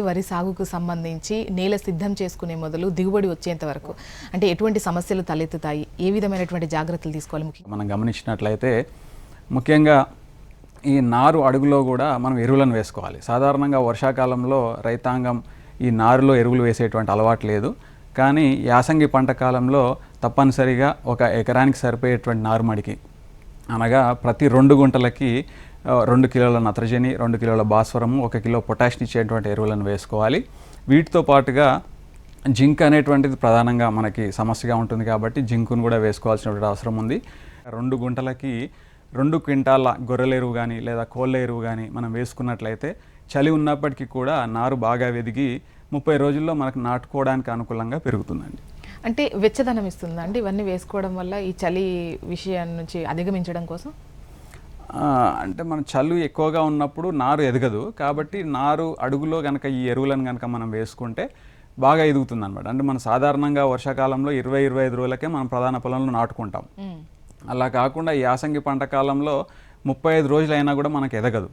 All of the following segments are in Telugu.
వరి సాగుకు సంబంధించి నేల సిద్ధం చేసుకునే మొదలు దిగుబడి వచ్చేంత వరకు. అంటే ఎటువంటి సమస్యలు తలెత్తుతాయి? ఏ విధమైనటువంటి జాగ్రత్తలు తీసుకోవాలి మనం గమనించినట్లయితే ముఖ్యంగా ఈ నారు అడుగులో కూడా మనం ఎరువులను వేసుకోవాలి. సాధారణంగా వర్షాకాలంలో రైతాంగం ఈ నారులో ఎరువులు వేసేటువంటి అలవాటు లేదు. కానీ యాసంగి పంట కాలంలో తప్పనిసరిగా ఒక ఎకరానికి సరిపోయేటువంటి నారుమడికి అనగా ప్రతి రెండు గుంటలకి రెండు కిలోల నత్రజని రెండు కిలోల భాస్వరము ఒక కిలో పొటాషియం ఇచ్చేటువంటి ఎరువులను వేసుకోవాలి. వీటితో పాటుగా జింక్ అనేటువంటిది ప్రధానంగా మనకి సమస్యగా ఉంటుంది కాబట్టి జింకును కూడా వేసుకోవాల్సినటువంటి అవసరం ఉంది. రెండు గుంటలకి రెండు క్వింటాల గొర్రెల ఎరువు కానీ లేదా కోళ్ళ ఎరువు కానీ మనం వేసుకున్నట్లయితే చలి ఉన్నప్పటికీ కూడా నారు బాగా వెదిగి ముప్పై రోజుల్లో మనకు నాటుకోవడానికి అనుకూలంగా పెరుగుతుందండి. అంటే వెచ్చదనం ఇస్తుందా అండి? ఇవన్నీ వేసుకోవడం వల్ల ఈ చలి విషయం నుంచి అధిగమించడం కోసం? అంటే మన చల్లు ఎక్కువగా ఉన్నప్పుడు నారు ఎదగదు. కాబట్టి నారు అడుగులో కనుక ఈ ఎరువులను కనుక మనం వేసుకుంటే బాగా ఎదుగుతుంది అనమాట అంటే మనం సాధారణంగా వర్షాకాలంలో ఇరవై ఇరవై ఐదు రోజులకే మనం ప్రధాన పొలంలో నాటుకుంటాం. అలా కాకుండా ఈ యాసంగి పంట కాలంలో ముప్పై ఐదు రోజులైనా కూడా మనకు ఎదగదు.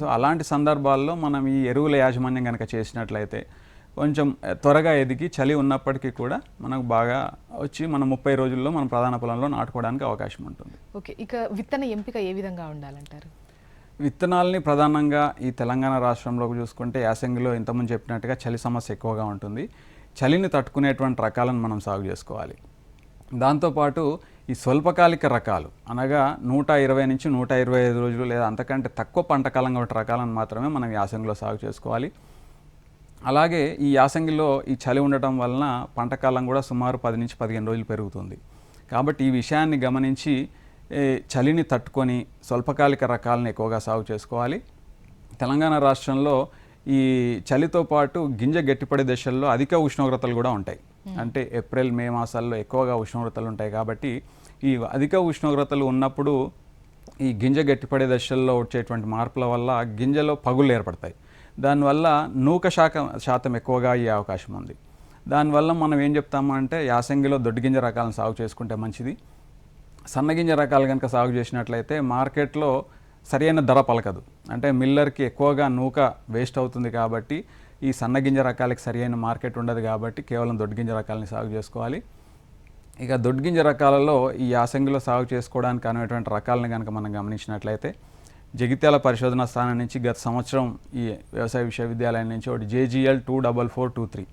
సో అలాంటి సందర్భాల్లో మనం ఈ ఎరువుల యాజమాన్యం కనుక చేసినట్లయితే కొంచెం త్వరగా ఎదిగి చలి ఉన్నప్పటికీ కూడా మనకు బాగా వచ్చి మనం ముప్పై రోజుల్లో మన ప్రధాన పొలంలో నాటుకోవడానికి అవకాశం ఉంటుంది. ఓకే ఇక విత్తన ఎంపిక ఏ విధంగా ఉండాలంటారు? విత్తనాలని ప్రధానంగా ఈ తెలంగాణ రాష్ట్రంలో చూసుకుంటే యాసంగిలో ఇంతకుముందు చెప్పినట్టుగా చలి సమస్య ఎక్కువగా ఉంటుంది. చలిని తట్టుకునేటువంటి రకాలను మనం సాగు చేసుకోవాలి. దాంతోపాటు ఈ స్వల్పకాలిక రకాలు అనగా నూట ఇరవై నుంచి నూట ఇరవై ఐదు రోజులు లేదా అంతకంటే తక్కువ పంట కాలం కాబట్టి రకాలను మాత్రమే మనం యాసంగిలో సాగు చేసుకోవాలి. అలాగే ఈ యాసంగిలో ఈ చలి ఉండటం వలన పంట కాలం కూడా సుమారు పది నుంచి పదిహేను రోజులు పెరుగుతుంది. కాబట్టి ఈ విషయాన్ని గమనించి చలిని తట్టుకొని స్వల్పకాలిక రకాలను ఎక్కువగా సాగు చేసుకోవాలి. తెలంగాణ రాష్ట్రంలో ఈ చలితో పాటు గింజ గట్టిపడే దశల్లో అధిక ఉష్ణోగ్రతలు కూడా ఉంటాయి. అంటే ఏప్రిల్ మే మాసాల్లో ఎక్కువగా ఉష్ణోగ్రతలు ఉంటాయి కాబట్టి ఈ అధిక ఉష్ణోగ్రతలు ఉన్నప్పుడు ఈ గింజ గట్టిపడే దశల్లో వచ్చేటువంటి మార్పుల వల్ల గింజలో పగుళ్ళు ఏర్పడతాయి. దానివల్ల నూక శాఖ శాతం ఎక్కువగా అయ్యే అవకాశం ఉంది. దానివల్ల మనం ఏం చెప్తాము అంటే యాసంగిలో దొడ్డిగింజ రకాలను సాగు చేసుకుంటే మంచిది. సన్నగింజ రకాలు కనుక సాగు చేసినట్లయితే మార్కెట్లో సరైన ధర పలకదు. అంటే మిల్లర్కి ఎక్కువగా నూక వేస్ట్ అవుతుంది కాబట్టి ఈ సన్నగింజ రకాలకి సరైన మార్కెట్ ఉండదు కాబట్టి కేవలం దొడ్గింజ రకాలని సాగు చేసుకోవాలి. ఇక దొడ్గింజ రకాలలో ఈ యాసంగిలో సాగు చేసుకోవడానికి అనేటువంటి రకాలను కనుక మనం గమనించినట్లయితే జగిత్యాల పరిశోధన స్థానం నుంచి గత సంవత్సరం ఈ వ్యవసాయ విశ్వవిద్యాలయం నుంచి ఒకటి JGL two double four two three.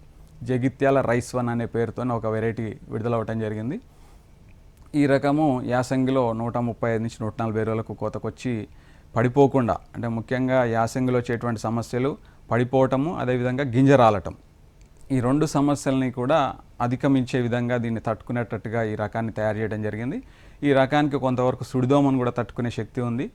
Jagtial rice one అనే పేరుతో ఒక వెరైటీ విడుదల అవటం జరిగింది. ఈ రకము యాసంగిలో నూట ముప్పై ఐదు నుంచి నూట నలభై రోజులకు కోతకొచ్చి పడిపోకుండా అంటే ముఖ్యంగా యాసంగిలో వచ్చేటువంటి సమస్యలు పడిపోవటము అదేవిధంగా గింజ రాలటం. ఈ రెండు సమస్యల్ని కూడా అధిగమించే విధంగా దీన్ని తట్టుకునేటట్టుగా ఈ రకాన్ని తయారు చేయడం జరిగింది. ఈ రకానికి కొంతవరకు సుడిదోమను కూడా తట్టుకునే శక్తి ఉంది.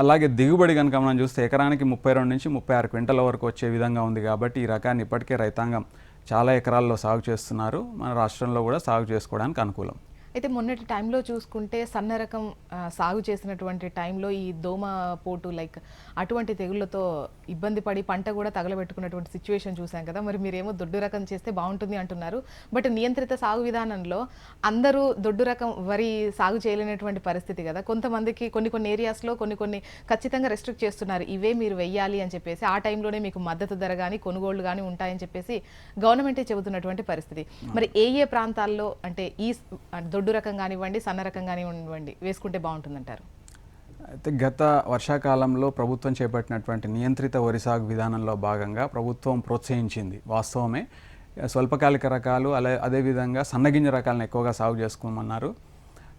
అలాగే దిగుబడి కనుక మనం చూస్తే ఎకరానికి ముప్పై రెండు నుంచి ముప్పై ఆరు క్వింటల వరకు వచ్చే విధంగా ఉంది కాబట్టి ఈ రకాన్ని ఇప్పటికే రైతాంగం చాలా ఎకరాల్లో సాగు చేస్తున్నారు. మన రాష్ట్రంలో కూడా సాగు చేసుకోవడానికి అనుకూలం. అయితే మొన్నటి టైంలో చూసుకుంటే సన్న రకం సాగు చేసినటువంటి టైంలో ఈ దోమ పోటు లైక్ అటువంటి తెగుళ్ళతో ఇబ్బంది పడి పంట కూడా తగలబెట్టుకున్నటువంటి సిచ్యువేషన్ చూసాం కదా. మరి మీరేమో దొడ్డు రకం చేస్తే బాగుంటుంది అంటున్నారు. బట్ నియంత్రిత సాగు విధానంలో అందరూ దొడ్డు రకం వరి సాగు చేయలేనటువంటి పరిస్థితి కదా. కొంతమందికి కొన్ని కొన్ని ఏరియాస్లో కొన్ని కొన్ని ఖచ్చితంగా రెస్ట్రిక్ట్ చేస్తున్నారు. ఇవే మీరు వెయ్యాలి అని చెప్పేసి ఆ టైంలోనే మీకు మద్దతు ధర కానీ కొనుగోళ్ళు కానీ ఉంటాయని చెప్పేసి గవర్నమెంటే చెబుతున్నటువంటి పరిస్థితి. మరి ఏ ఏ ప్రాంతాల్లో అంటే ఈ దొడ్డు రకం కానివ్వండి సన్న రకం కానివ్వండి వేసుకుంటే బాగుంటుందంటారు. అయితే గత వర్షాకాలంలో ప్రభుత్వం చేపట్టినటువంటి నియంత్రిత వరి సాగు విధానంలో భాగంగా ప్రభుత్వం ప్రోత్సహించింది. వాస్తవమే స్వల్పకాలిక రకాలు అలా అదేవిధంగా సన్నగింజ రకాలను ఎక్కువగా సాగు చేసుకోమన్నారు.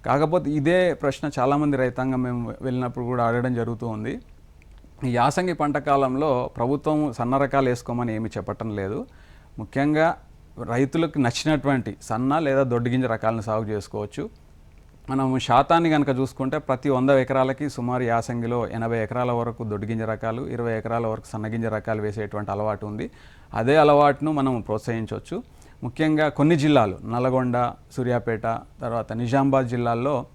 కాకపోతే ఇదే ప్రశ్న చాలామంది రైతాంగం మేము వెళ్ళినప్పుడు కూడా అడగడం జరుగుతూ ఉంది. ఈ యాసంగి పంట కాలంలో ప్రభుత్వం సన్న రకాలు వేసుకోమని ఏమీ చెప్పటం లేదు. ముఖ్యంగా రైతులకు నచ్చినటువంటి సన్న లేదా దొడ్డిగింజ రకాలను సాగు చేసుకోవచ్చు. మనం శాతాన్ని కనుక చూసుకుంటే ప్రతి వంద ఎకరాలకి సుమారు యాసంగిలో ఎనభై ఎకరాల వరకు దొడ్డిగింజ రకాలు ఇరవై ఎకరాల వరకు సన్నగింజ రకాలు వేసేటువంటి అలవాటు ఉంది. అదే అలవాటును మనం ప్రోత్సహించవచ్చు. ముఖ్యంగా కొన్ని జిల్లాలు నల్గొండ సూర్యాపేట తర్వాత నిజామాబాద్ జిల్లాల్లో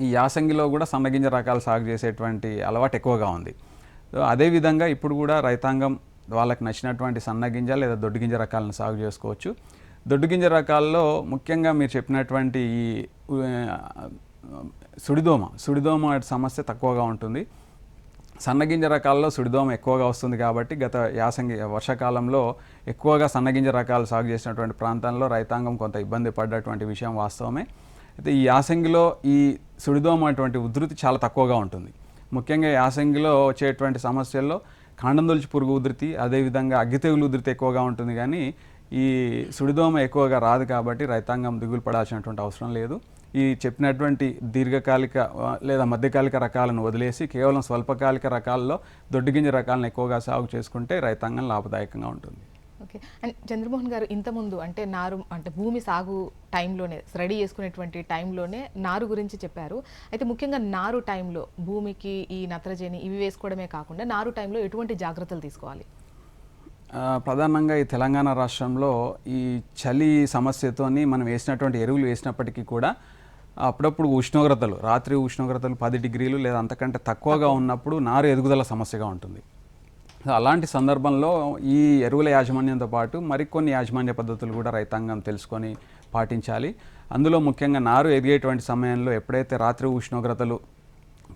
ఈ యాసంగిలో కూడా సన్నగింజ రకాలు సాగు చేసేటువంటి అలవాటు ఎక్కువగా ఉంది. సో అదేవిధంగా ఇప్పుడు కూడా రైతాంగం వాళ్ళకి నచ్చినటువంటి సన్నగింజ లేదా దొడ్డుగింజ రకాలను సాగు చేసుకోవచ్చు. దొడ్డుగింజ రకాల్లో ముఖ్యంగా మీరు చెప్పినటువంటి ఈ సుడిదోమ సుడిదోమ సమస్య తక్కువగా ఉంటుంది. సన్నగింజ రకాల్లో సుడిదోమ ఎక్కువగా వస్తుంది కాబట్టి గత యాసంగి వర్షాకాలంలో ఎక్కువగా సన్నగింజ రకాలు సాగు చేసినటువంటి ప్రాంతాల్లో రైతాంగం కొంత ఇబ్బంది పడ్డటువంటి విషయం వాస్తవమే. అయితే ఈ యాసంగిలో ఈ సుడిదోమ అటువంటి ఉధృతి చాలా తక్కువగా ఉంటుంది. ముఖ్యంగా యాసంగిలో వచ్చేటువంటి సమస్యల్లో కాండందొలిచి పురుగు ఉధృతి అదేవిధంగా అగ్గి తెగులు ఉధృతి ఎక్కువగా ఉంటుంది కానీ ఈ సుడిదోమ ఎక్కువగా రాదు కాబట్టి రైతాంగం దిగులు పడాల్సినటువంటి అవసరం లేదు. ఈ చెప్పినటువంటి దీర్ఘకాలిక లేదా మధ్యకాలిక రకాలను వదిలేసి కేవలం స్వల్పకాలిక రకాల్లో దొడ్డిగింజ రకాలను ఎక్కువగా సాగు చేసుకుంటే రైతాంగం లాభదాయకంగా ఉంటుంది. ఓకే. అండ్ చంద్రమోహన్ గారు ఇంతకుముందు అంటే నారు అంటే భూమి సాగు టైంలోనే రెడీ చేసుకునేటువంటి టైంలోనే నారు గురించి చెప్పారు. అయితే ముఖ్యంగా నారు టైంలో భూమికి ఈ నత్రజని ఇవి వేసుకోవడమే కాకుండా నారు టైంలో ఎటువంటి జాగ్రత్తలు తీసుకోవాలి? ప్రధానంగా ఈ తెలంగాణ రాష్ట్రంలో ఈ చలి సమస్యతోని మనం వేసినటువంటి ఎరువులు వేసినప్పటికీ కూడా అప్పుడప్పుడు ఉష్ణోగ్రతలు రాత్రి ఉష్ణోగ్రతలు పది డిగ్రీలు లేదా అంతకంటే తక్కువగా ఉన్నప్పుడు నారు ఎదుగుదల సమస్యగా ఉంటుంది. అలాంటి సందర్భంలో ఈ ఎరువుల యాజమాన్యంతో పాటు మరికొన్ని యాజమాన్య పద్ధతులు కూడా రైతాంగం తెలుసుకొని పాటించాలి. అందులో ముఖ్యంగా నారు ఎదిగేటువంటి సమయంలో ఎప్పుడైతే రాత్రి ఉష్ణోగ్రతలు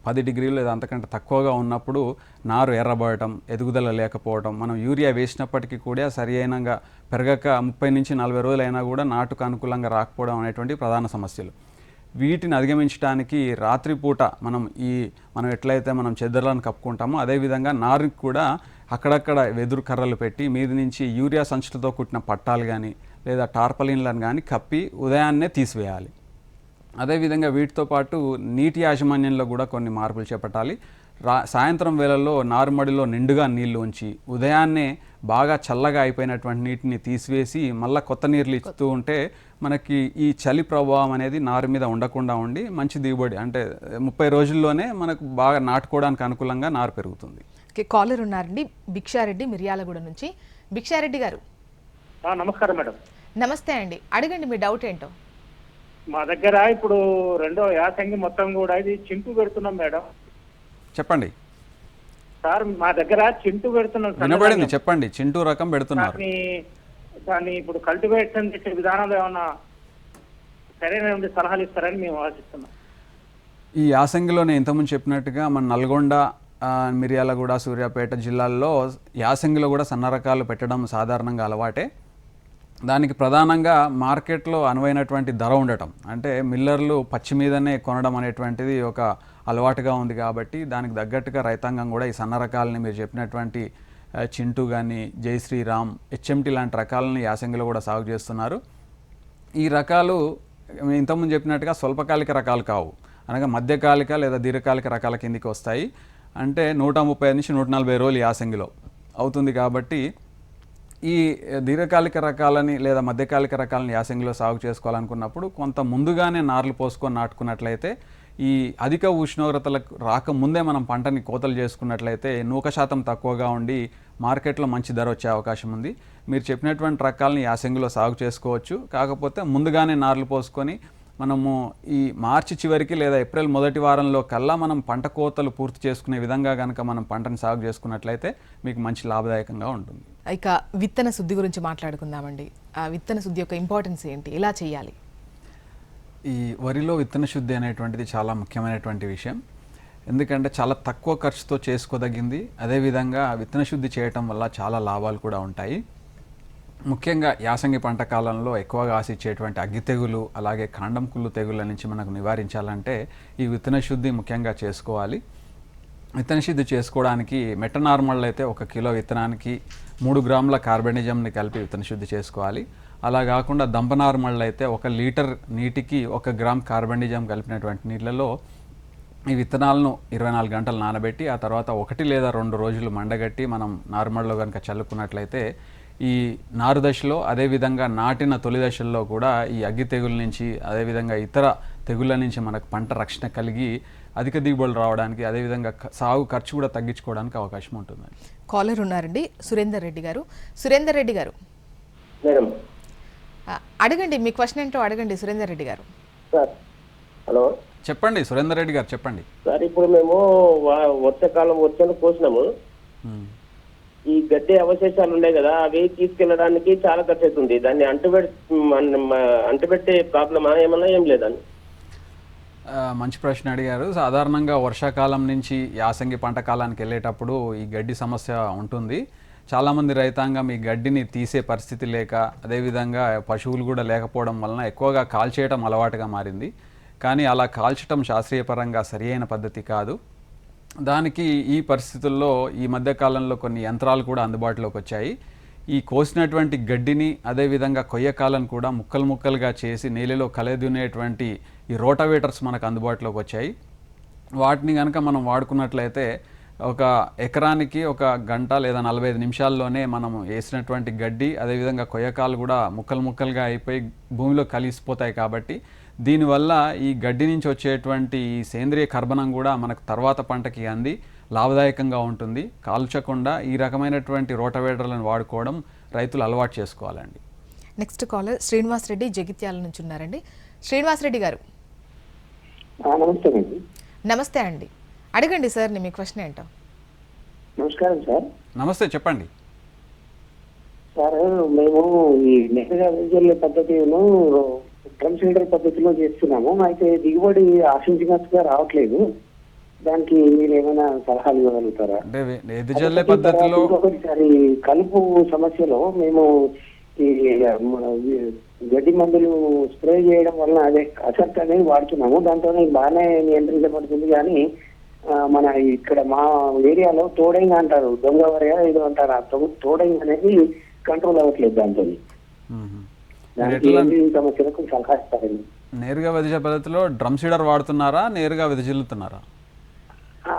పది డిగ్రీలు లేదా అంతకంటే తక్కువగా ఉన్నప్పుడు నారు ఎర్రబడటం ఎదుగుదల లేకపోవడం మనం యూరియా వేసినప్పటికీ కూడా సరి అయినగా పెరగక ముప్పై నుంచి నలభై రోజులైనా కూడా నాటుకు అనుకూలంగా రాకపోవడం అనేటువంటి ప్రధాన సమస్యలు. వీటిని అధిగమించడానికి రాత్రిపూట మనం ఈ మనం ఎట్లయితే మనం చెద్దర్లను కప్పుకుంటామో అదేవిధంగా నారుకి కూడా అక్కడక్కడ వెదురు కర్రలు పెట్టి మీది నుంచి యూరియా సంచులతో కుట్టిన పట్టాలు కానీ లేదా టార్పలిన్లను కానీ కప్పి ఉదయాన్నే తీసివేయాలి. అదేవిధంగా వీటితో పాటు నీటి యాజమాన్యంలో కూడా కొన్ని మార్పులు చేపట్టాలి. రా సాయంత్రం వేళల్లో నారుమడిలో నిండుగా నీళ్ళు ఉంచి ఉదయాన్నే బాగా చల్లగా అయిపోయినటువంటి నీటిని తీసివేసి మళ్ళీ కొత్త నీళ్ళు ఇస్తూ ఉంటే మనకి ఈ చలి ప్రభావం అనేది నారు మీద ఉండకుండా ఉండి మంచి దిగుబడి అంటే ముప్పై రోజుల్లోనే మనకు బాగా నాటుకోవడానికి అనుకూలంగా నారు పెరుగుతుంది. ఓకే కాలర్ ఉన్నారండి భిక్షారెడ్డి మిర్యాలగూడ నుంచి. భిక్షారెడ్డి గారు. ఆ, నమస్కారం మేడం. నమస్తే అండి. అడగండి మీ డౌట్ ఏంటో. మా దగ్గర ఇప్పుడు రెండో యాసంగి మొత్తం కూడా ఇది చింటు పెడుతున్నాం మేడం. చెప్పండి. సార్ మా దగ్గర చింటు పెడుతున్నాం. వినబడింది చెప్పండి. చింటూ రకం పెడుతున్నారు. దాన్ని ఇప్పుడు కల్టివేషన్ చేసే విధానంలో ఏమన్నా సరైన సలహాలు ఇస్తారని మేము ఆశిస్తున్నాం. ఈ యాసంగిలోనే ఇంతకుముందు చెప్పినట్టుగా మన నల్గొండ మిర్యాలగూడ సూర్యాపేట జిల్లాల్లో యాసంగిలో కూడా సన్న రకాలు పెట్టడం సాధారణంగా అలవాటే. దానికి ప్రధానంగా మార్కెట్లో అనువైనటువంటి ధర ఉండటం. అంటే మిల్లర్లు పచ్చి మీదనే కొనడం అనేటువంటిది ఒక అలవాటుగా ఉంది కాబట్టి దానికి తగ్గట్టుగా రైతాంగం కూడా ఈ సన్న రకాలని మీరు చెప్పినటువంటి చింటూ కానీ జై శ్రీరామ్ హెచ్ఎంటి లాంటి రకాలని యాసంగిలో కూడా సాగు చేస్తున్నారు. ఈ రకాలు ఇంతకుముందు చెప్పినట్టుగా స్వల్పకాలిక రకాలు కావు. అనగా మధ్యకాలిక లేదా దీర్ఘకాలిక రకాల కిందికి వస్తాయి. అంటే నూట ముప్పై నుంచి నూట నలభై రోజులు యాసంగిలో అవుతుంది కాబట్టి ఈ దీర్ఘకాలిక రకాలని లేదా మధ్యకాలిక రకాలని యాసంగిలో సాగు చేసుకోవాలనుకున్నప్పుడు కొంత ముందుగానే నార్లు పోసుకొని నాటుకున్నట్లయితే ఈ అధిక ఉష్ణోగ్రతలకు రాకముందే మనం పంటని కోతలు చేసుకున్నట్లయితే నూక శాతం తక్కువగా ఉండి మార్కెట్లో మంచి ధర వచ్చే అవకాశం ఉంది. మీరు చెప్పినటువంటి రకాలని యాసంగిలో సాగు చేసుకోవచ్చు. కాకపోతే ముందుగానే నార్లు పోసుకొని మనము ఈ మార్చి చివరికి లేదా ఏప్రిల్ మొదటి వారంలో కల్లా మనం పంట కోతలు పూర్తి చేసుకునే విధంగా కనుక మనం పంటను సాగు చేసుకున్నట్లయితే మీకు మంచి లాభదాయకంగా ఉంటుంది. ఇక విత్తన శుద్ధి గురించి మాట్లాడుకుందామండి. ఆ విత్తన శుద్ధి యొక్క ఇంపార్టెన్స్ ఏంటి? ఎలా చేయాలి? ఈ వరిలో విత్తన శుద్ధి అనేటువంటిది చాలా ముఖ్యమైనటువంటి విషయం. ఎందుకంటే చాలా తక్కువ ఖర్చుతో చేసుకోదగింది. అదేవిధంగా విత్తన శుద్ధి చేయటం వల్ల చాలా లాభాలు కూడా ఉంటాయి. ముఖ్యంగా యాసంగి పంట కాలంలో ఎక్కువగా ఆశించేటువంటి అగ్గి తెగులు అలాగే కాండం కుళ్ళు తెగుల నుంచి మనకు నివారించాలంటే ఈ విత్తన శుద్ధి ముఖ్యంగా చేసుకోవాలి. విత్తన శుద్ధి చేసుకోవడానికి మెట్ట నార్మల్ అయితే ఒక కిలో విత్తనానికి మూడు గ్రాముల కార్బనిజంని కలిపి విత్తన శుద్ధి చేసుకోవాలి. అలా కాకుండా దంప నార్మల్ అయితే ఒక లీటర్ నీటికి ఒక గ్రామ్ కార్బనిజం కలిపినటువంటి నీళ్ళలో ఈ విత్తనాలను ఇరవై నాలుగు గంటలు నానబెట్టి ఆ తర్వాత ఒకటి లేదా రెండు రోజులు మండగట్టి మనం నార్మల్లో కనుక చల్లుకున్నట్లయితే ఈ నారు దశలో అదేవిధంగా నాటిన తొలి దశల్లో కూడా ఈ అగ్గి తెగుల నుంచి అదేవిధంగా ఇతర తెగుళ్ళ నుంచి మనకు పంట రక్షణ కలిగి అధిక దిగుబడులు రావడానికి అదేవిధంగా సాగు ఖర్చు కూడా తగ్గించుకోవడానికి అవకాశం ఉంటుంది కాలర్ ఉన్నారండి. సురేందర్ రెడ్డి గారు. సురేందర్ రెడ్డి గారు. మేడం అడగండి మీ క్వశ్చన్ ఏంటో అడగండి సురేందర్ రెడ్డి గారు. Sir hello. చెప్పండి సురేందర్ రెడ్డి గారు చెప్పండి. సార్ ఇప్పుడు మేము వర్షాకాలం వర్షాలు కోసినాము. ఈ గడ్డి అవశేషాలు ఉన్నాయి కదా అవి తీసుకెళ్ళడానికి చాలా ఖర్చు అవుతుంది. దాన్ని అంటుపెట్ మన- మ- అంటుపెట్టే ప్రాబ్లమా ఏమన్నా ఏం లేదని మంచి ప్రశ్న అడిగారు. సాధారణంగా వర్షాకాలం నుంచి యాసంగి పంట కాలానికి వెళ్ళేటప్పుడు ఈ గడ్డి సమస్య ఉంటుంది. చాలామంది రైతాంగం ఈ గడ్డిని తీసే పరిస్థితి లేక అదేవిధంగా పశువులు కూడా లేకపోవడం వలన ఎక్కువగా కాల్చేయటం అలవాటుగా మారింది. కానీ అలా కాల్చటం శాస్త్రీయపరంగా సరి అయిన పద్ధతి కాదు. దానికి ఈ పరిస్థితుల్లో ఈ మధ్యకాలంలో కొన్ని యంత్రాలు కూడా అందుబాటులోకి వచ్చాయి. ఈ కోసినటువంటి గడ్డిని అదేవిధంగా కొయ్యకాలను కూడా ముక్కలు ముక్కలుగా చేసి నేలలో కలదునేటువంటి ఈ రోటవేటర్స్ మనకు అందుబాటులోకి వచ్చాయి. వాటిని కనుక మనం వాడుకున్నట్లయితే ఒక ఎకరానికి ఒక గంట లేదా నలభై ఐదు నిమిషాల్లోనే మనం వేసినటువంటి గడ్డి అదేవిధంగా కొయ్యకాలు కూడా ముక్కలు ముక్కలుగా అయిపోయి భూమిలో కలిసిపోతాయి కాబట్టి దీనివల్ల ఈ గడ్డి నుంచి వచ్చేటువంటి ఈ సేంద్రియ కర్బనం కూడా మనకు తర్వాత పంటకి అంది లాభదాయకంగా ఉంటుంది. కాల్చకుండా ఈ రకమైనటువంటి రోటవేటర్లను వాడుకోవడం రైతులు అలవాటు చేసుకోవాలండి. నెక్స్ట్ కాలర్ శ్రీనివాస్ రెడ్డి జగిత్యాల నుంచి ఉన్నారండి. శ్రీనివాస్ రెడ్డి గారు. నమస్తే అండి. నమస్తే అండి. అడగండి సార్ మీ క్వశ్చన్ ఏంటో. నమస్కారం సార్. నమస్తే చెప్పండి. సార్ మేము ఈ నెహ్రా పద్ధతిను డ్రమ్ సీడర్ పద్ధతిలో చేస్తున్నాము. అయితే దిగుబడి ఆశించినట్టుగా రావట్లేదు. దానికి మీరు ఏమైనా సలహాలు ఇవ్వగలుగుతారా? పద్ధతిలో ఇంకొకటిసారి కలుపు సమస్యలో మేము ఈ గడ్డి మందులు స్ప్రే చేయడం వలన అదే అసర్ట్ అనేది వాడుతున్నాము. దాంతో బాగానే నియంత్రించబడుతుంది కానీ మన ఇక్కడ మా ఏరియాలో తోడైంగ్ అంటారు. దొంగ వరగా ఏదో అంటారు. ఆ తో- తోడైంగ్ అనేది కంట్రోల్ అవ్వట్లేదు దాంతో. సమస్యలకు సలహా ఇస్తారండి నేరుగా వెదిజే పద్ధతిలో డ్రమ్ సీడర్ వాడుతున్నారా? నేరుగా వెదజిల్లుతున్నారా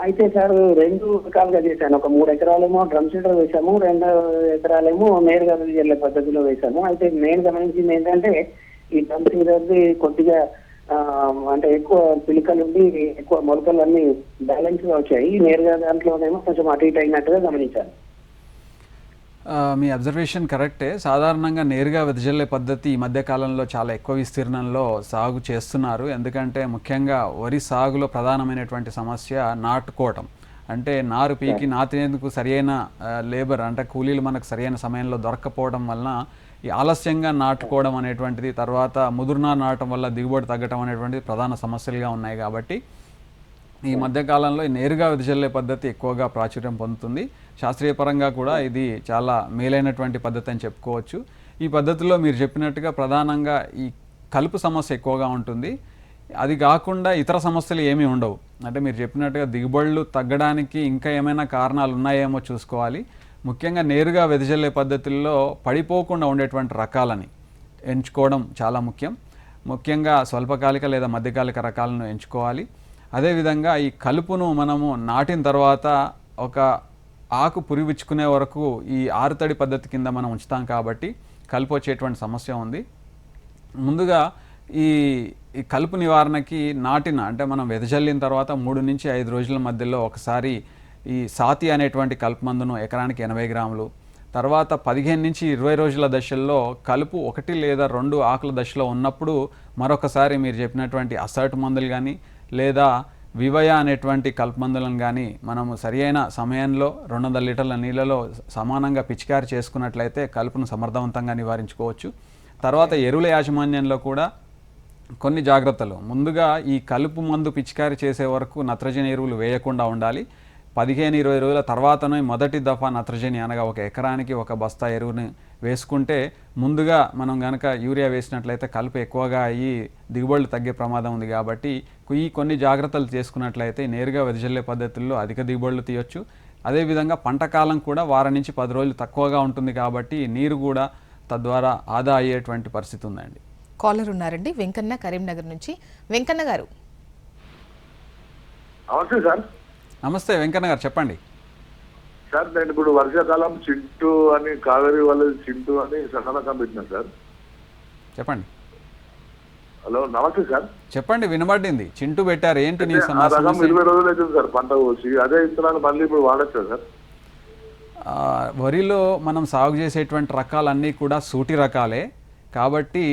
అయితే సార్ రెండు రకాలుగా చేశాను. ఒక మూడు ఎకరాలేమో డ్రమ్ సీడర్ వేసాము రెండు ఎకరాలేమో నేరుగా వెళ్ళే పద్ధతిలో వేసాము అయితే నేను గమనించింది ఏంటంటే ఈ డ్రమ్ సీడర్ది కొద్దిగా అంటే ఎక్కువ పిలికలు ఉండి ఎక్కువ మొలకలు అన్ని బ్యాలెన్స్గా వచ్చాయి. నేరుగా దాంట్లోనేమో కొంచెం అటు ఇటు అయినట్టుగా గమనించాను మీ అబ్జర్వేషన్ కరెక్టే. సాధారణంగా నేరుగా వెదజల్లే పద్ధతి ఈ మధ్య కాలంలో చాలా ఎక్కువ విస్తీర్ణంలో సాగు చేస్తున్నారు. ఎందుకంటే ముఖ్యంగా వరి సాగులో ప్రధానమైనటువంటి సమస్య నాటుకోవటం. అంటే నారు పీకి నాటినందుకు సరియైన ఆ, లేబర్ అంటే కూలీలు మనకు సరైన సమయంలో దొరక్కపోవడం వలన ఈ ఆలస్యంగా నాటుకోవడం అనేటువంటిది తర్వాత ముదురునా నాటం వల్ల దిగుబడి తగ్గటం అనేటువంటిది ప్రధాన సమస్యలుగా ఉన్నాయి కాబట్టి ఈ మధ్యకాలంలో ఈ నేరుగా వెదజల్లే పద్ధతి ఎక్కువగా ప్రాచుర్యం పొందుతుంది. శాస్త్రీయ పరంగా కూడా ఇది చాలా మేలైనటువంటి పద్ధతి అని చెప్పుకోవచ్చు. ఈ పద్ధతిలో మీరు చెప్పినట్టుగా ప్రధానంగా ఈ కలుపు సమస్య ఎక్కువగా ఉంటుంది. అది కాకుండా ఇతర సమస్యలు ఏమీ ఉండవు. అంటే మీరు చెప్పినట్టుగా దిగుబడులు తగ్గడానికి ఇంకా ఏమైనా కారణాలు ఉన్నాయేమో చూసుకోవాలి. ముఖ్యంగా నేరుగా వెదజల్లే పద్ధతుల్లో పడిపోకుండా ఉండేటువంటి రకాలని ఎంచుకోవడం చాలా ముఖ్యం. ముఖ్యంగా స్వల్పకాలిక లేదా మధ్యకాలిక రకాలను ఎంచుకోవాలి. అదేవిధంగా ఈ కలుపును మనము నాటిన తర్వాత ఒక ఆకు పురివిచ్చుకునే వరకు ఈ ఆరుతడి పద్ధతి కింద మనం ఉంచుతాం కాబట్టి కలుపు వచ్చేటువంటి సమస్య ఉంది. ముందుగా ఈ ఈ కలుపు నివారణకి నాటిన అంటే మనం వెదజల్లిన తర్వాత మూడు నుంచి ఐదు రోజుల మధ్యలో ఒకసారి ఈ సాతి అనేటువంటి కలుపు మందును ఎకరానికి ఎనభై గ్రాములు తర్వాత పదిహేను నుంచి ఇరవై రోజుల దశల్లో కలుపు ఒకటి లేదా రెండు ఆకుల దశలో ఉన్నప్పుడు మరొకసారి మీరు చెప్పినటువంటి అసర్ట్ మందులు కానీ లేదా వివయ అనేటువంటి కలుపు మందులను కానీ మనము సరియైన సమయంలో రెండు వందల లీటర్ల నీళ్ళలో సమానంగా పిచికారి చేసుకున్నట్లయితే కలుపును సమర్థవంతంగా నివారించుకోవచ్చు. తర్వాత ఎరువుల యాజమాన్యంలో కూడా కొన్ని జాగ్రత్తలు. ముందుగా ఈ కలుపు మందు పిచికారి చేసే వరకు నత్రజని ఎరువులు వేయకుండా ఉండాలి. పదిహేను ఇరవై రోజుల తర్వాతనే మొదటి దఫా నత్రజని అనగా ఒక ఎకరానికి ఒక బస్తా ఎరువుని వేసుకుంటే ముందుగా మనం కనుక యూరియా వేసినట్లయితే కలుపు ఎక్కువగా అయ్యి దిగుబడులు తగ్గే ప్రమాదం ఉంది కాబట్టి ఈ కొన్ని జాగ్రత్తలు చేసుకున్నట్లయితే నేరుగా వెదజల్లే పద్ధతుల్లో అధిక దిగుబడులు తీయొచ్చు. అదేవిధంగా పంట కాలం కూడా వారం నుంచి పది రోజులు తక్కువగా ఉంటుంది కాబట్టి నీరు కూడా తద్వారా ఆదా అయ్యేటువంటి పరిస్థితి ఉందండి. కాలర్ ఉన్నారండి. వెంకన్న కరీంనగర్ నుంచి. వెంకన్న గారు. నమస్తే సార్. నమస్తే వెంకన్న గారు చెప్పండి. సార్ నేను ఇప్పుడు వర్షాకాలం చింటూ అని కావేరి వాళ్ళ చింటూ అని సన్నరకం పెట్టినా సార్. చెప్పండి. హలో నమస్తే సార్. చెప్పండి వినబడింది. చింటూ పెట్టారు. ఏంటి నీ ఇరవై రోజులు అవుతుంది సార్ పంట కోసి. అదే ఇత్తనాలు మళ్ళీ ఇప్పుడు వాడచ్చా సార్? ఆ, వరిలో మనం సాగు చేసేటువంటి రకాలన్నీ కూడా సూటి రకాలే. కాబట్టి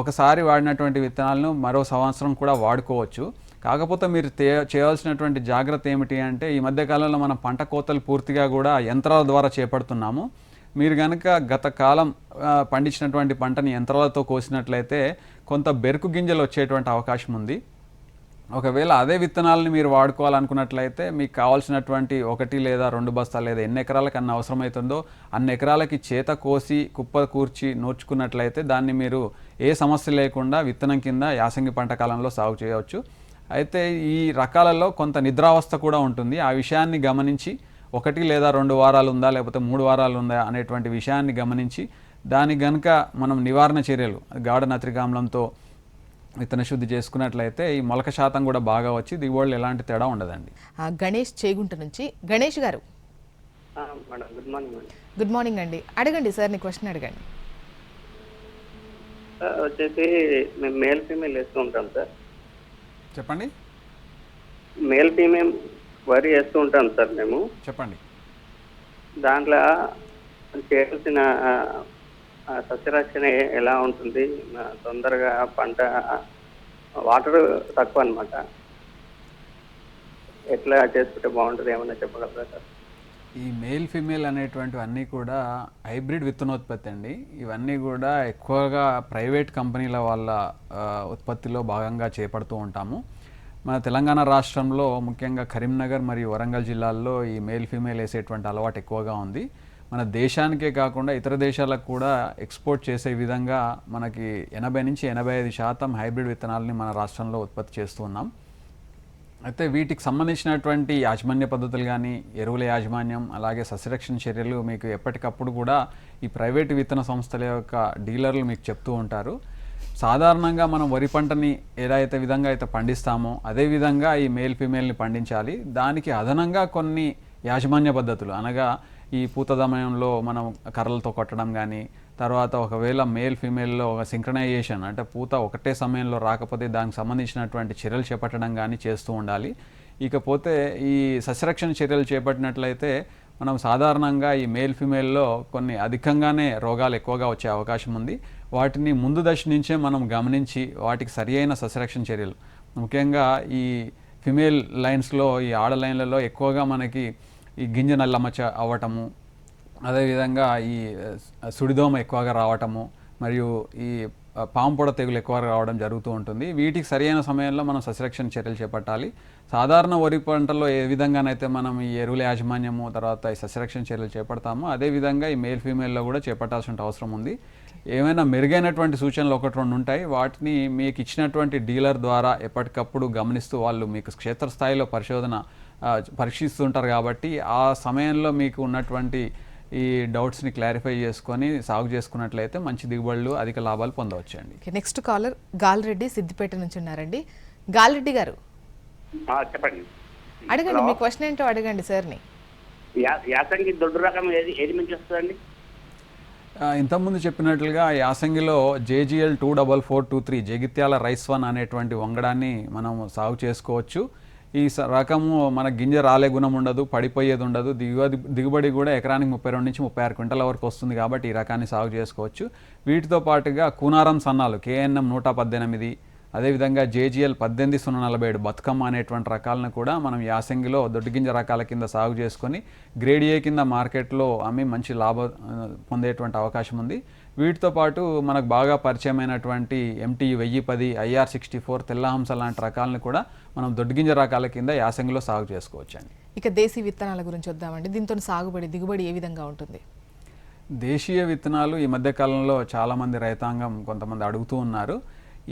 ఒకసారి వాడినటువంటి విత్తనాలను మరో సంవత్సరం కూడా వాడుకోవచ్చు. కాకపోతే మీరు చేయాల్సినటువంటి జాగ్రత్త ఏమిటి అంటే ఈ మధ్యకాలంలో మనం పంట కోతలు పూర్తిగా కూడా యంత్రాల ద్వారా చేపడుతున్నాము. మీరు కనుక గత కాలం పండించినటువంటి పంటని యంత్రాలతో కోసినట్లయితే కొంత బెరుకు గింజలు వచ్చేటువంటి అవకాశం ఉంది. ఒకవేళ అదే విత్తనాలని మీరు వాడుకోవాలనుకున్నట్లయితే మీకు కావాల్సినటువంటి ఒకటి లేదా రెండు బస్తాలు లేదా ఎన్ని ఎకరాలకు అన్న అవసరమవుతుందో అన్ని ఎకరాలకి చేత కోసి కుప్ప కూర్చి నూర్చుకున్నట్లయితే దాన్ని మీరు ఏ సమస్య లేకుండా విత్తనం కింద యాసంగి పంట కాలంలో సాగు చేయవచ్చు. అయితే ఈ రకాలలో కొంత నిద్రావస్థ కూడా ఉంటుంది. ఆ విషయాన్ని గమనించి ఒకటి లేదా రెండు వారాలు ఉందా లేకపోతే మూడు వారాలు ఉందా అనేటువంటి విషయాన్ని గమనించి దాని గనుక మనం నివారణ చర్యలు గాఢ నత్రికామ్లంతో విత్తన శుద్ధి చేసుకున్నట్లయితే ఈ మొలక శాతం కూడా బాగా వచ్చి దిగుబడులు ఎలాంటి తేడా ఉండదండి. ఆ, గణేష్ చేగుంట నుంచి Ganesh garu. Madam good morning good morning అండి. అడగండి సార్ నీ క్వశ్చన్ అడగండి. వచ్చేసి మేము మేల్ ఫీమేల్ వేస్తూ ఉంటాం సార్. చెప్పండి. మేల్ ఫీమేల్ వరి వేస్తూ ఉంటాం సార్ మేము. చెప్పండి. దాంట్లో చేయాల్సిన సస్యరక్షణ ఎలా ఉంటుంది? తొందరగా పంట వాటర్ తక్కువ అనమాట ఎట్లా చేసుకుంటే బాగుంటుంది ఏమన్నా చెప్పగలరా సార్? ఈ మేల్ ఫిమేల్ అనేటువంటివి అన్నీ కూడా హైబ్రిడ్ విత్తనోత్పత్తి అండి. ఇవన్నీ కూడా ఎక్కువగా ప్రైవేట్ కంపెనీల వాళ్ళ ఉత్పత్తిలో భాగంగా చేపడుతూ ఉంటాము. మన తెలంగాణ రాష్ట్రంలో ముఖ్యంగా కరీంనగర్ మరియు వరంగల్ జిల్లాల్లో ఈ మేల్ ఫీమేల్ వేసేటువంటి అలవాటు ఎక్కువగా ఉంది. మన దేశానికే కాకుండా ఇతర దేశాలకు కూడా ఎక్స్పోర్ట్ చేసే విధంగా మనకి ఎనభై నుంచి ఎనభై ఐదు శాతం హైబ్రిడ్ విత్తనాలని మన రాష్ట్రంలో ఉత్పత్తి చేస్తూ ఉన్నాం. అయితే వీటికి సంబంధించినటువంటి యాజమాన్య పద్ధతులు కానీ ఎరువుల యాజమాన్యం అలాగే సస్యరక్షణ చర్యలు మీకు ఎప్పటికప్పుడు కూడా ఈ ప్రైవేటు విత్తన సంస్థల యొక్క డీలర్లు మీకు చెప్తూ ఉంటారు. సాధారణంగా మనం వరి పంటని ఎలా అయితే విధంగా అయితే పండిస్తామో అదే విధంగా ఈ మేల్ ఫిమేల్ని పండించాలి. దానికి అదనంగా కొన్ని యాజమాన్య పద్ధతులు అనగా ఈ పూత సమయంలో మనం కర్రలతో కొట్టడం కానీ తర్వాత ఒకవేళ మేల్ ఫీమేల్లో ఒక సింక్రనైజేషన్ అంటే పూత ఒకటే సమయంలో రాకపోతే దానికి సంబంధించినటువంటి చర్యలు చేపట్టడం కానీ చేస్తూ ఉండాలి. ఇకపోతే ఈ సస్యరక్షణ చర్యలు చేపట్టినట్లయితే మనం సాధారణంగా ఈ మేల్ ఫీమేల్లో కొన్ని అధికంగానే రోగాలు ఎక్కువగా వచ్చే అవకాశం ఉంది. వాటిని ముందు దశ నుంచే మనం గమనించి వాటికి సరి అయిన సస్యరక్షణ చర్యలు. ముఖ్యంగా ఈ ఫిమేల్ లైన్స్లో ఈ ఆడ లైన్లలో ఎక్కువగా మనకి ఈ గింజ నల్లమచ్చ అవ్వటము అదేవిధంగా ఈ సుడిదోమ ఎక్కువగా రావటము మరియు ఈ పాము పొడ తెగులు ఎక్కువగా రావడం జరుగుతూ ఉంటుంది. వీటికి సరైన సమయంలో మనం సస్యరక్షణ చర్యలు చేపట్టాలి. సాధారణ వరి పంటల్లో ఏ విధంగానైతే మనం ఈ ఎరువుల యాజమాన్యము తర్వాత ఈ సస్యరక్షణ చర్యలు చేపడతామో అదే విధంగా ఈ మేల్ ఫీమేల్లో కూడా చేపట్టాల్సిన అవసరం ఉంది. ఏమైనా మెరుగైనటువంటి సూచనలు ఒకటి రెండు ఉంటాయి. వాటిని మీకు ఇచ్చినటువంటి డీలర్ ద్వారా ఎప్పటికప్పుడు గమనిస్తూ వాళ్ళు మీకు క్షేత్రస్థాయిలో పరిశోధన పరీక్షిస్తుంటారు కాబట్టి ఆ సమయంలో మీకు ఉన్నటువంటి ఈ డౌట్స్ని క్లారిఫై చేసుకొని సాగు చేసుకున్నట్లయితే మంచి దిగుబడులు అధిక లాభాలు పొందవచ్చు అండి నెక్స్ట్ కాలర్ గాలిరెడ్డి సిద్దిపేట నుంచి ఉన్నారండి. గాలిరెడ్డి గారు. ఆ, చెప్పండి. అడగండి మీ క్వశ్చన్ ఏంటో అడగండి సార్ని. యాసంగి దొడ్డు రకం ఏది ఏది మంచి వస్తుందండి? ఇంతకుముందు చెప్పినట్లుగా యాసంగిలో JGL two double four two three Jagtial rice one అనేటువంటి వంగడాన్ని మనం సాగు చేసుకోవచ్చు. ఈ స- రకము మన గింజ రాలే గుణం ఉండదు పడిపోయేది ఉండదు. దిగుబడి దిగుబడి కూడా ఎకరానికి ముప్పై రెండు నుంచి ముప్పై ఆరు క్వింటల వరకు వస్తుంది కాబట్టి ఈ రకాన్ని సాగు చేసుకోవచ్చు. వీటితో పాటుగా కూనారం సన్నాలు కేఎన్ఎం నూట పద్దెనిమిది అదేవిధంగా జేజీఎల్ పద్దెనిమిది సున్నా నలభై ఏడు బతుకమ్మ అనేటువంటి రకాలను కూడా మనం యాసంగిలో దొడ్డుగింజ రకాల కింద సాగు చేసుకొని గ్రేడ్ ఏ కింద మార్కెట్లో అమ్మి మంచి లాభం పొందేటువంటి అవకాశం ఉంది. వీటితో పాటు మనకు బాగా పరిచయమైనటువంటి ఎంటీ వెయ్యి పది ఐఆర్ సిక్స్టీ ఫోర్ తెల్లహంస లాంటి రకాలను కూడా మనం దొడ్డుగింజ రకాల కింద యాసంగిలో సాగు చేసుకోవచ్చు అండి ఇక దేశీ విత్తనాల గురించి వద్దామండి. దీంతో సాగుబడి దిగుబడి ఏ విధంగా ఉంటుంది? దేశీయ విత్తనాలు ఈ మధ్య కాలంలో చాలామంది రైతాంగం కొంతమంది అడుగుతూ ఉన్నారు.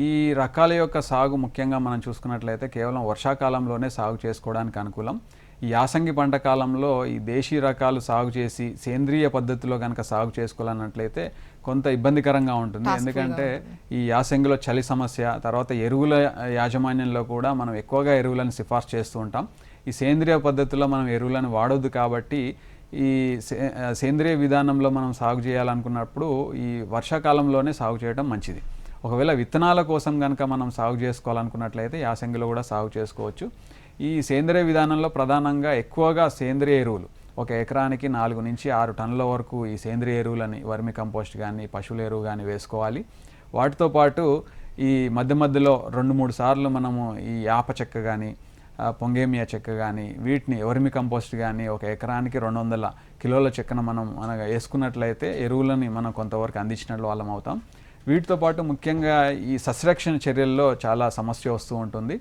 ఈ రకాల యొక్క సాగు ముఖ్యంగా మనం చూసుకున్నట్లయితే కేవలం వర్షాకాలంలోనే సాగు చేసుకోవడానికి అనుకూలం. ఈ యాసంగి పంట కాలంలో ఈ దేశీ రకాలు సాగు చేసి సేంద్రియ పద్ధతిలో కనుక సాగు చేసుకోవాలన్నట్లయితే కొంత ఇబ్బందికరంగా ఉంటుంది. ఎందుకంటే ఈ యాసంగిలో చలి సమస్య తర్వాత ఎరువుల యాజమాన్యంలో కూడా మనం ఎక్కువగా ఎరువులను సిఫార్సు చేస్తూ ఉంటాం. ఈ సేంద్రియ పద్ధతిలో మనం ఎరువులను వాడొద్దు కాబట్టి ఈ సేంద్రియ విధానంలో మనం సాగు చేయాలనుకున్నప్పుడు ఈ వర్షాకాలంలోనే సాగు చేయడం మంచిది. ఒకవేళ విత్తనాల కోసం కనుక మనం సాగు చేసుకోవాలనుకున్నట్లయితే యాసంగిలో కూడా సాగు చేసుకోవచ్చు. ఈ సేంద్రియ విధానంలో ప్రధానంగా ఎక్కువగా సేంద్రియ ఎరువులు ఒక ఎకరానికి నాలుగు నుంచి ఆరు టన్నుల వరకు ఈ సేంద్రియ ఎరువులని వర్మి కంపోస్ట్ కానీ పశువుల ఎరువు కానీ వేసుకోవాలి. వాటితో పాటు ఈ మధ్య మధ్యలో రెండు మూడు సార్లు మనము ఈ యాప చెక్క కానీ పొంగేమియా చెక్క కానీ వీటిని వర్మి కంపోస్ట్ కానీ ఒక ఎకరానికి రెండు వందల కిలోల చెక్కను మనం అనగా వేసుకున్నట్లయితే ఎరువులని మనం కొంతవరకు అందించినట్లు వాళ్ళం అవుతాం. వీటితో పాటు ముఖ్యంగా ఈ సస్యరక్షణ చర్యల్లో చాలా సమస్య వస్తూ ఉంటుంది.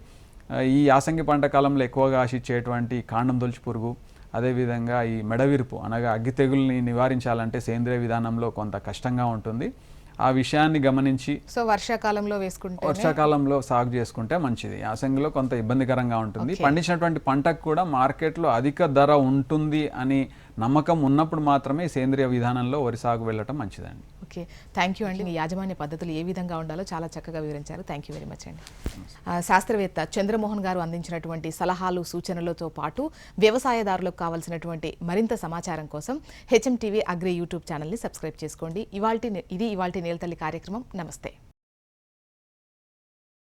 ఈ యాసంగి పంట కాలంలో ఎక్కువగా ఆశించేటువంటి కాండం దొలుచు పురుగు అదేవిధంగా ఈ మెడవిరుపు అనగా అగ్గి తెగుల్ని నివారించాలంటే సేంద్రియ విధానంలో కొంత కష్టంగా ఉంటుంది. ఆ విషయాన్ని గమనించి సో వర్షాకాలంలో వేసుకుంటే వర్షాకాలంలో సాగు చేసుకుంటే మంచిది. యాసంగిలో కొంత ఇబ్బందికరంగా ఉంటుంది. పండించినటువంటి పంటకు కూడా మార్కెట్లో అధిక ధర ఉంటుంది అని నమ్మకం ఉన్నప్పుడు మాత్రమే సేంద్రియ విధానంలో వరి సాగు వెళ్ళటం మంచిదండి. ఓకే. థ్యాంక్ యూ అండి. మీ యాజమాన్య పద్ధతులు ఏ విధంగా ఉండాలో చాలా చక్కగా వివరించారు. థ్యాంక్ యూ వెరీ మచ్ అండి. శాస్త్రవేత్త చంద్రమోహన్ గారు అందించినటువంటి సలహాలు సూచనలతో పాటు వ్యవసాయదారులకు కావాల్సినటువంటి మరింత సమాచారం కోసం హెచ్ఎం టీవీ అగ్రి యూట్యూబ్ ఛానల్ని సబ్స్క్రైబ్ చేసుకోండి. ఇవాల్టి ఇది ఇవాల్టి నేలతల్లి కార్యక్రమం. నమస్తే.